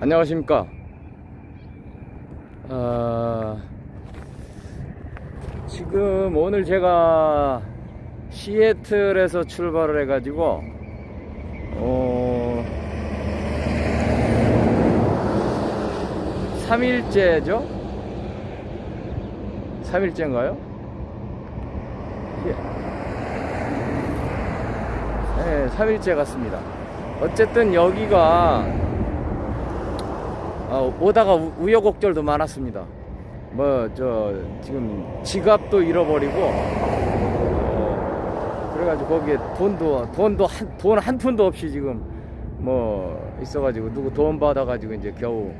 안녕하십니까. 아, 지금 오늘 제가 시애틀에서 출발을 해 가지고, 어, 3일째죠? 3일째인가요? 네, 3일째 같습니다. 어쨌든 여기가 아, 오다가 우- 우여곡절도 많았습니다. 뭐 저 지금 지갑도 잃어버리고 어, 그래가지고 거기에 돈도 돈도 한 돈 한 푼도 없이 지금 뭐 있어가지고 누구 돈 받아가지고 이제 겨우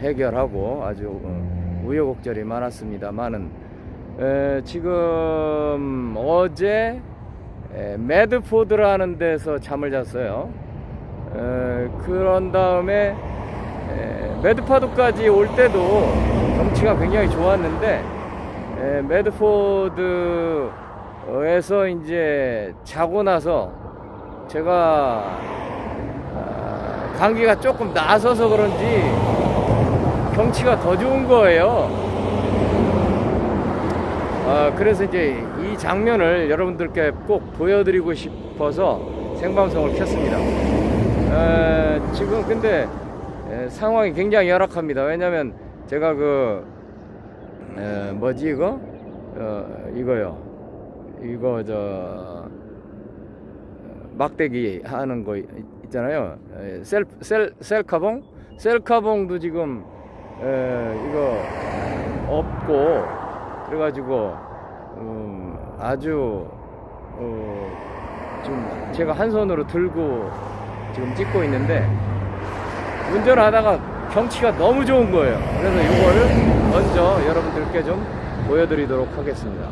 해결하고 아주 어, 우여곡절이 많았습니다만은 에, 지금 어제 에, 매드포드라는 데서 잠을 잤어요. 에, 그런 다음에 에, 매드파드까지 올 때도 경치가 굉장히 좋았는데 에, 매드포드에서 이제 자고 나서 제가 아, 감기가 조금 나서서 그런지 경치가 더 좋은 거예요. 아, 그래서 이제 이 장면을 여러분들께 꼭 보여드리고 싶어서 생방송을 켰습니다. 에, 지금 근데 에, 상황이 굉장히 열악합니다. 왜냐면 제가 그 에, 뭐지 이거 어, 이거요. 이거 저 어, 막대기 하는 거 있- 있잖아요. 에, 셀, 셀, 셀카봉? 셀카봉도 지금 에, 이거 없고 그래가지고 음, 아주 어, 지금 제가 한 손으로 들고 지금 찍고 있는데 운전하다가 경치가 너무 좋은 거예요. 그래서 이거를 먼저 여러분들께 좀 보여드리도록 하겠습니다.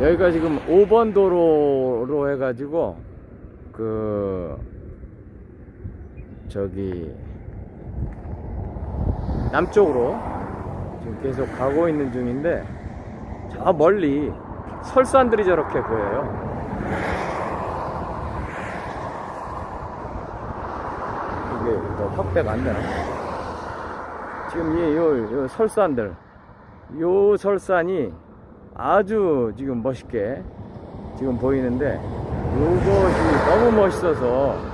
여기가 지금 5번 도로로 해가지고 그 저기 남쪽으로 지금 계속 가고 있는 중인데 저 멀리 설산들이 저렇게 보여요. 이게 더 확대가 안 되나? 지금 이 요, 요 설산들, 요 설산이 아주 지금 멋있게 지금 보이는데 이것이 너무 멋있어서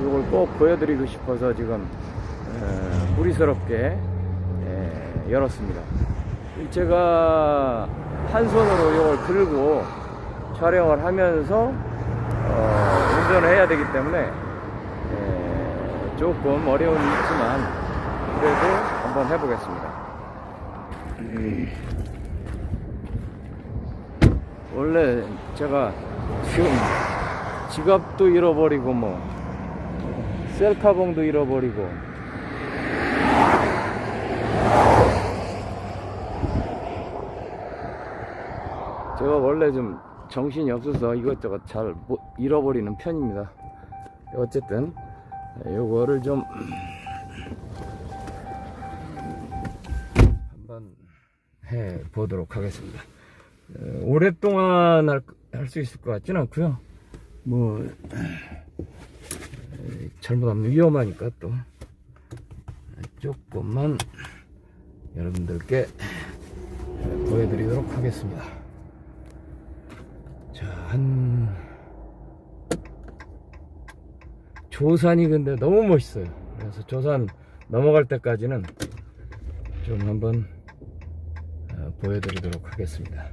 이걸 꼭 보여드리고 싶어서 지금 에, 무리스럽게 에, 열었습니다. 제가 한 손으로 이걸 들고 촬영을 하면서 어, 운전을 해야 되기 때문에 에, 조금 어려움이 있지만 그래도 한번 해보겠습니다. 음. 원래 제가 지금 지갑도 잃어버리고 뭐 셀카봉도 잃어버리고 제가 원래 좀 정신이 없어서 이것저것 잘못 잃어버리는 편입니다. 어쨌든 요거를 좀 한번 해 보도록 하겠습니다. 어, 오랫동안 할 수 있을 것 같지는 않고요. 뭐 에, 잘못하면 위험하니까 또 조금만 여러분들께 보여드리도록 하겠습니다. 자, 한 조산이 근데 너무 멋있어요. 그래서 조산 넘어갈 때까지는 좀 한번 어, 보여드리도록 하겠습니다.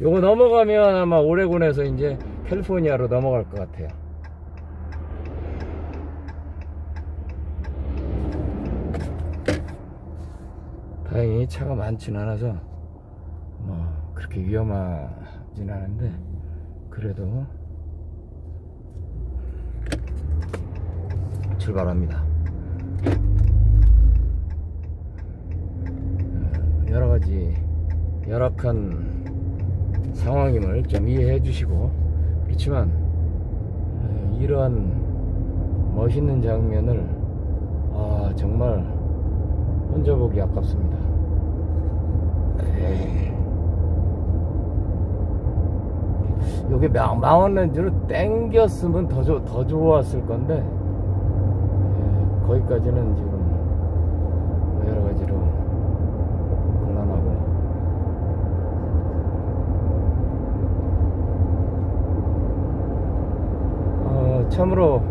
요거 넘어가면 아마 오레곤에서 이제 캘리포니아로 넘어갈 것 같아요. 다행히 차가 많진 않아서 뭐 그렇게 위험하진 않은데 그래도 출발합니다. 어, 여러 가지 열악한 상황임을 좀 이해해 주시고 그렇지만 어, 이러한 멋있는 장면을 아 정말 혼자 보기 아깝습니다. 여기 마- 마운랜드로 땡겼으면 더, 좋- 더 좋았을 건데 예, 거기까지는 지금 여러 가지로 곤란하고 어, 참으로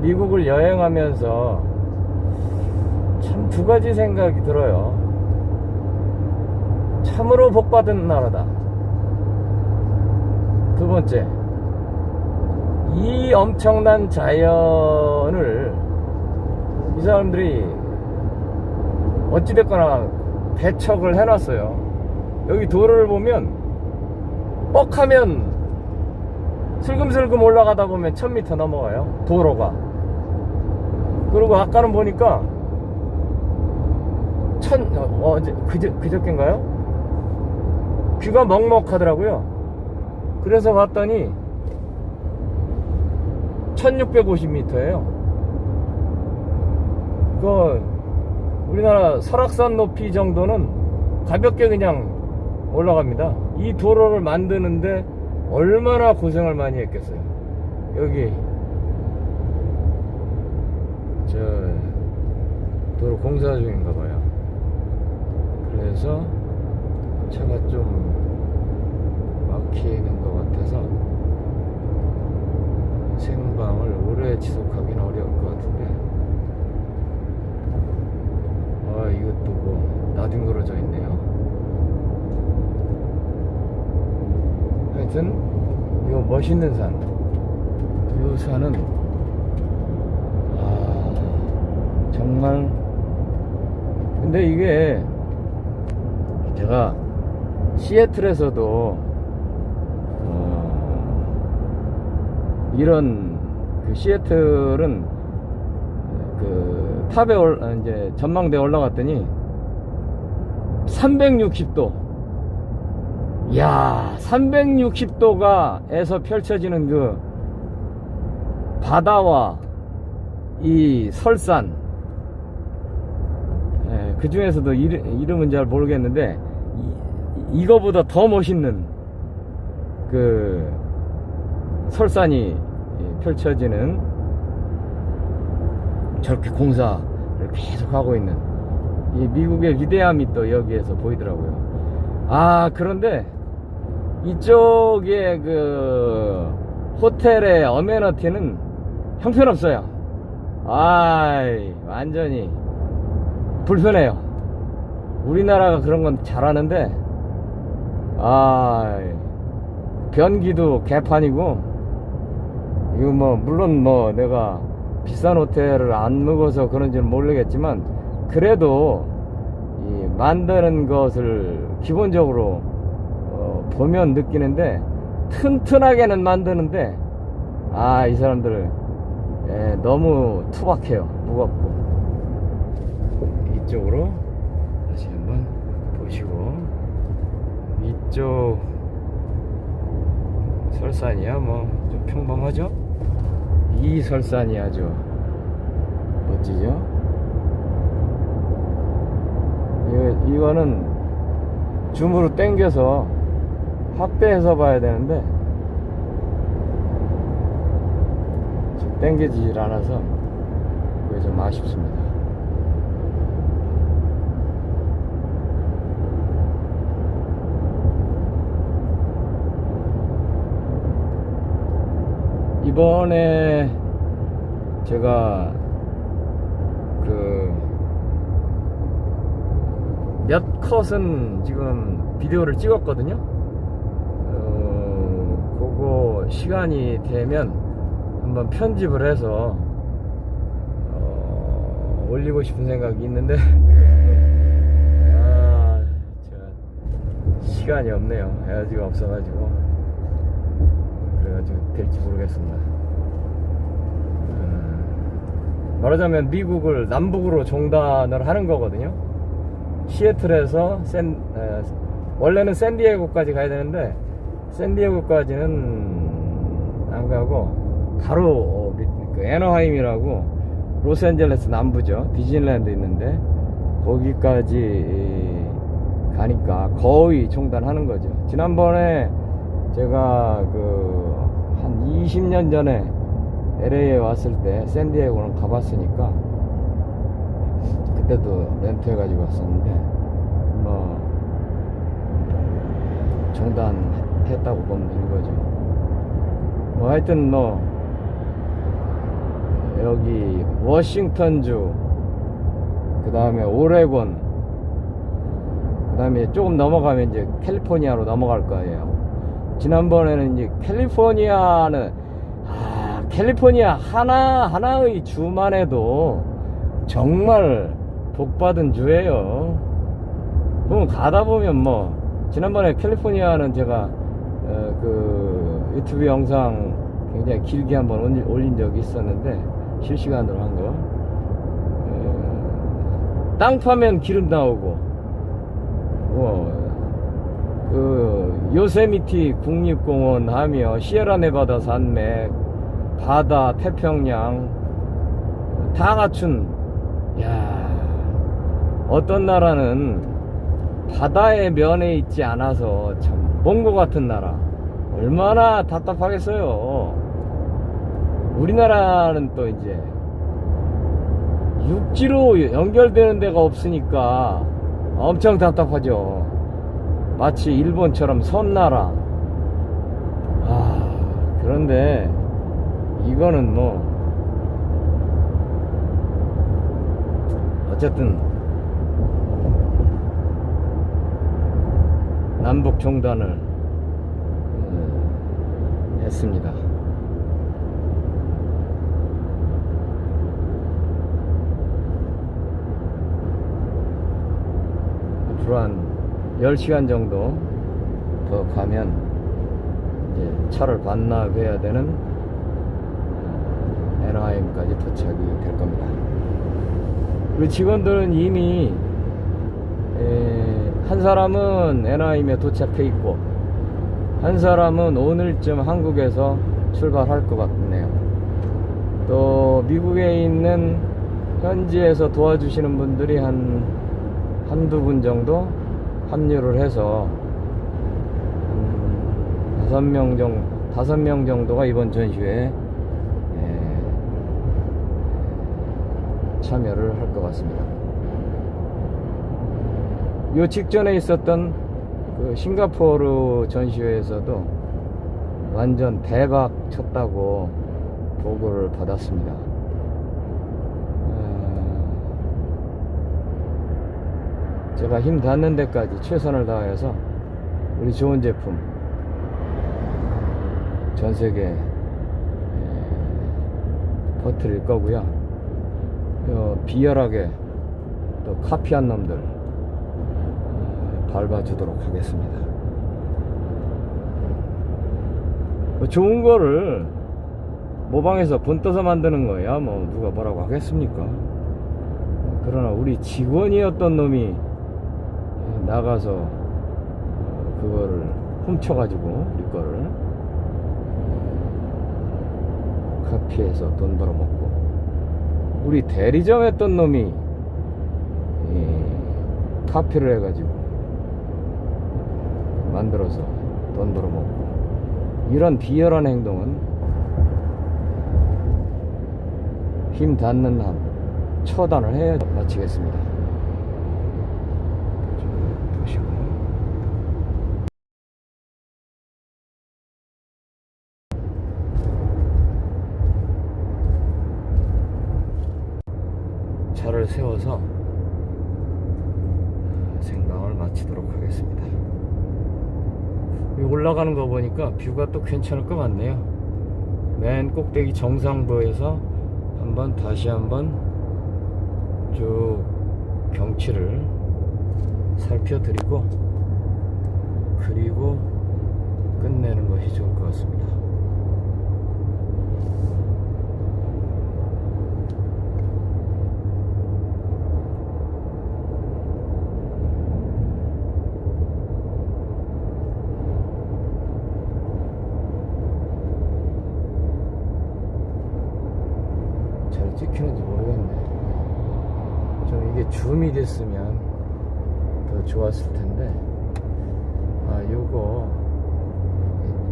미국을 여행하면서 참 두 가지 생각이 들어요. 참으로 복받은 나라다. 두 번째, 이 엄청난 자연을 이 사람들이 어찌됐거나 배척을 해놨어요. 여기 도로를 보면 뻑하면 슬금슬금 올라가다 보면 1000m 넘어가요. 도로가. 그리고 아까는 보니까 천, 어, 어제, 그저, 그저께인가요? 귀가 먹먹하더라고요. 그래서 봤더니 1650m예요. 그, 우리나라 설악산 높이 정도는 가볍게 그냥 올라갑니다. 이 도로를 만드는데 얼마나 고생을 많이 했겠어요. 여기, 저, 도로 공사 중인가 봐요. 그래서 차가 좀 막히는 것 같아서 생방을 오래 지속하기는 어려울 것 같은데. 아 이것도 뭐 나뒹굴어져 있네요. 하여튼 이거 멋있는 산 이 산은 아 정말 근데 이게 제가 시애틀에서도 어, 이런 그 시애틀은 그 탑에 올 아, 이제 전망대에 올라갔더니 360도. 야 360도가에서 펼쳐지는 그 바다와 이 설산. 예, 그 중에서도 이름, 이름은 잘 모르겠는데 이, 이거보다 더 멋있는 그 설산이 펼쳐지는 저렇게 공사를 계속 하고 있는 이 미국의 위대함이 또 여기에서 보이더라고요. 아 그런데 이쪽에 그 호텔의 어메너티는 형편없어요. 아이 완전히 불편해요. 우리나라가 그런 건 잘하는데, 아, 변기도 개판이고, 이거 뭐, 물론 뭐, 내가 비싼 호텔을 안 묵어서 그런지는 모르겠지만, 그래도, 이 만드는 것을 기본적으로, 어, 보면 느끼는데, 튼튼하게는 만드는데, 아, 이 사람들, 예, 너무 투박해요. 무겁고. 이쪽으로 다시 한번 보시고 이쪽 설산이야 뭐 좀 평범하죠? 이 설산이 아주 멋지죠? 이거, 이거는 줌으로 당겨서 확대해서 봐야 되는데 지금 당겨지질 않아서 그게 좀 아쉽습니다. 이번에 제가 그 몇 컷은 지금 비디오를 찍었거든요. 어, 그거 시간이 되면 한번 편집을 해서 어, 올리고 싶은 생각이 있는데 아, 시간이 없네요. 에너지가 없어가지고. 될지 모르겠습니다. 음, 말하자면 미국을 남북으로 종단을 하는 거거든요. 시애틀에서 샌, 에, 원래는 샌디에고까지 가야 되는데 샌디에고까지는 안 가고 바로 그 애너하임이라고 로스앤젤레스 남부죠. 디즈니랜드 있는데 거기까지 가니까 거의 종단하는 거죠. 지난번에 제가 그 한 20년 전에 LA에 왔을 때 샌디에고는 가봤으니까 그때도 렌트 해 가지고 왔었는데 뭐 종단했다고 보면 되는 거죠. 뭐 하여튼 뭐 여기 워싱턴주 그 다음에 오레곤 그 다음에 조금 넘어가면 이제 캘리포니아로 넘어갈 거예요 지난번에는 이제 캘리포니아는 아 캘리포니아 하나 하나의 주만 해도 정말 복받은 주예요. 그럼 가다 보면 뭐 지난번에 캘리포니아는 제가 어, 그 유튜브 영상 굉장히 길게 한번 올린- 올린 적이 있었는데 실시간으로 한 거. 어, 땅 파면 기름 나오고, 뭐, 그, 요세미티 국립공원 하며, 시에라네바다 산맥, 바다, 태평양, 다 갖춘, 야 어떤 나라는 바다의 면에 있지 않아서 참, 몽고 같은 나라. 얼마나 답답하겠어요. 우리나라는 또 이제 육지로 연결되는 데가 없으니까 엄청 답답하죠. 마치 일본처럼 섬나라. 아, 그런데 이거는 뭐 어쨌든 남북 종단을 음, 했습니다. 한 10시간 정도 더 가면 차를 반납해야 되는 에나하임까지 도착이 될 겁니다. 우리 직원들은 이미 에, 한 사람은 에나하임에 도착해 있고 한 사람은 오늘쯤 한국에서 출발할 것 같네요. 또 미국에 있는 현지에서 도와주시는 분들이 한 한두 분 정도 합류를 해서 음, 다섯 명 정도 다섯 명 정도가 이번 전시회에 에, 참여를 할 것 같습니다. 요 직전에 있었던 그 싱가포르 전시회에서도 완전 대박 쳤다고 보고를 받았습니다. 어, 제가 힘 닿는 데까지 최선을 다해서 우리 좋은 제품 전 세계에 퍼뜨릴 거고요. 어, 비열하게 또 카피한 놈들 어, 밟아주도록 하겠습니다. 뭐 좋은 거를 모방해서 본떠서 만드는 거야 뭐 누가 뭐라고 하겠습니까? 그러나 우리 직원이었던 놈이 나가서 어, 그거를 훔쳐가지고 우리 거를 카피해서 돈 벌어먹고 우리 대리점 했던 놈이 이 카피를 해가지고 만들어서 돈 벌어먹고 이런 비열한 행동은 힘 닿는 한 처단을 해야 마치겠습니다. 좀 보시고. 차를 세워서 생방을 마치도록 하겠습니다. 올라가는 거 보니까 뷰가 또 괜찮을 것 같네요. 맨 꼭대기 정상부에서 한번 다시 한번 쭉 경치를 살펴드리고 그리고 끝내는 것이 좋을 것 같습니다. 잘 찍히는지 모르겠네. 좀 이게 됐으면 더 좋았을 텐데. 아, 요거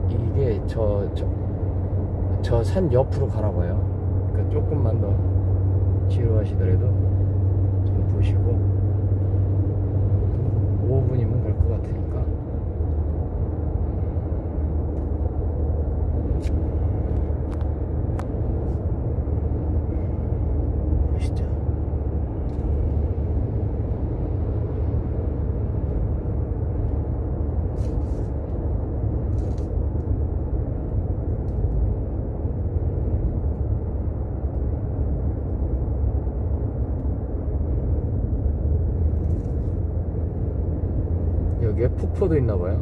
이게 저저저산 옆으로 가나 봐요. 그러니까 조금만 더 뒤로 하시더라도 좀 보시고 5분이면 갈 것 같으니까. 보시죠. 여기에 폭포도 있나 봐요.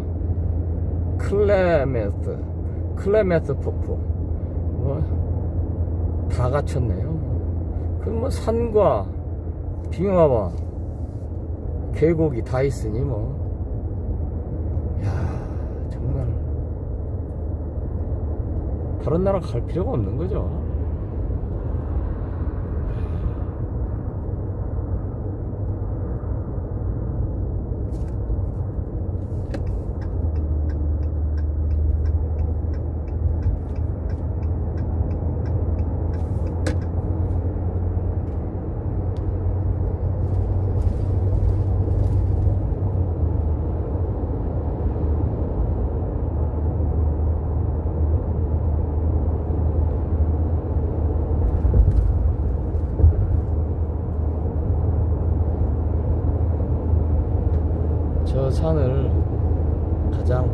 클레메스, 클레메스 폭포. 뭐, 다 갖췄네요. 그뭐 산과 빙하와 계곡이 다 있으니 뭐. 야 정말 다른 나라 갈 필요가 없는 거죠. 저 산을 가장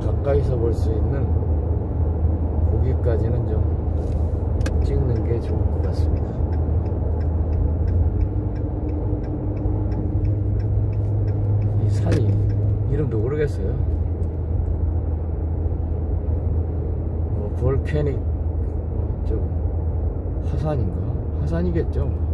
볼수 있는 거기까지는 좀 찍는 게 좋을 것 같습니다. 이 산이 이름도 모르겠어요. 뭐 볼케닉 뭐, 좀 화산인가? 화산이겠죠. 뭐.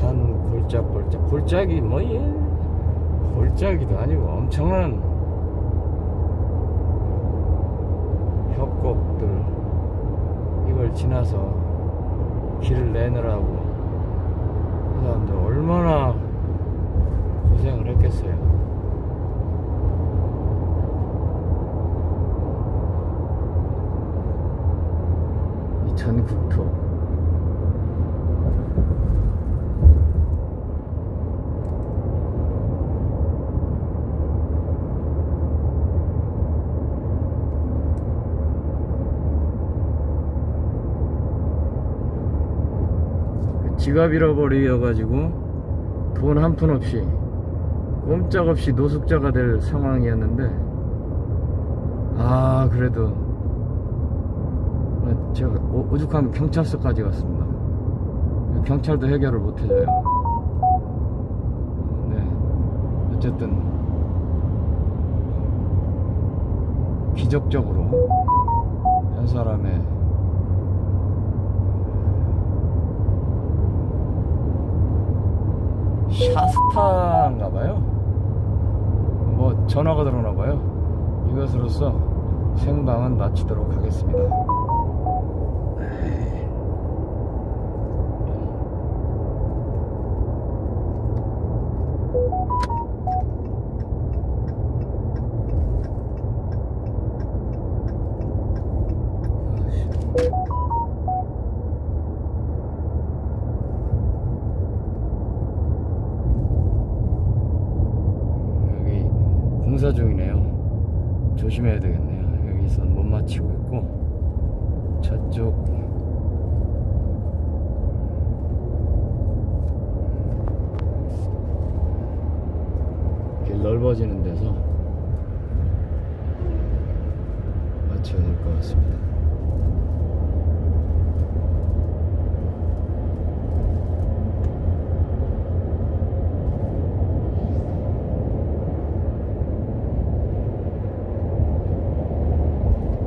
산 골짜기 뭐 예. 골짜기도 아니고 엄청난 협곡들 이걸 지나서 길을 내느라고 사람들 얼마나 고생을 했겠어요. 이 전국토 지갑 잃어버려가지고 돈 한 푼 없이 꼼짝없이 노숙자가 될 상황이었는데 아 그래도 제가 오- 오죽하면 경찰서까지 갔습니다. 경찰도 해결을 못 해줘요. 네 어쨌든 기적적으로 한 사람의 샤스타인가 봐요. 뭐 전화가 들어오나 봐요. 이것으로써 생방은 마치도록 하겠습니다. 에이. 여기 공사 중이네요. 조심해야 되겠네요. 여기선 못 마치고 있고 저쪽 길 넓어지는 데서 마쳐야 될 것 같습니다.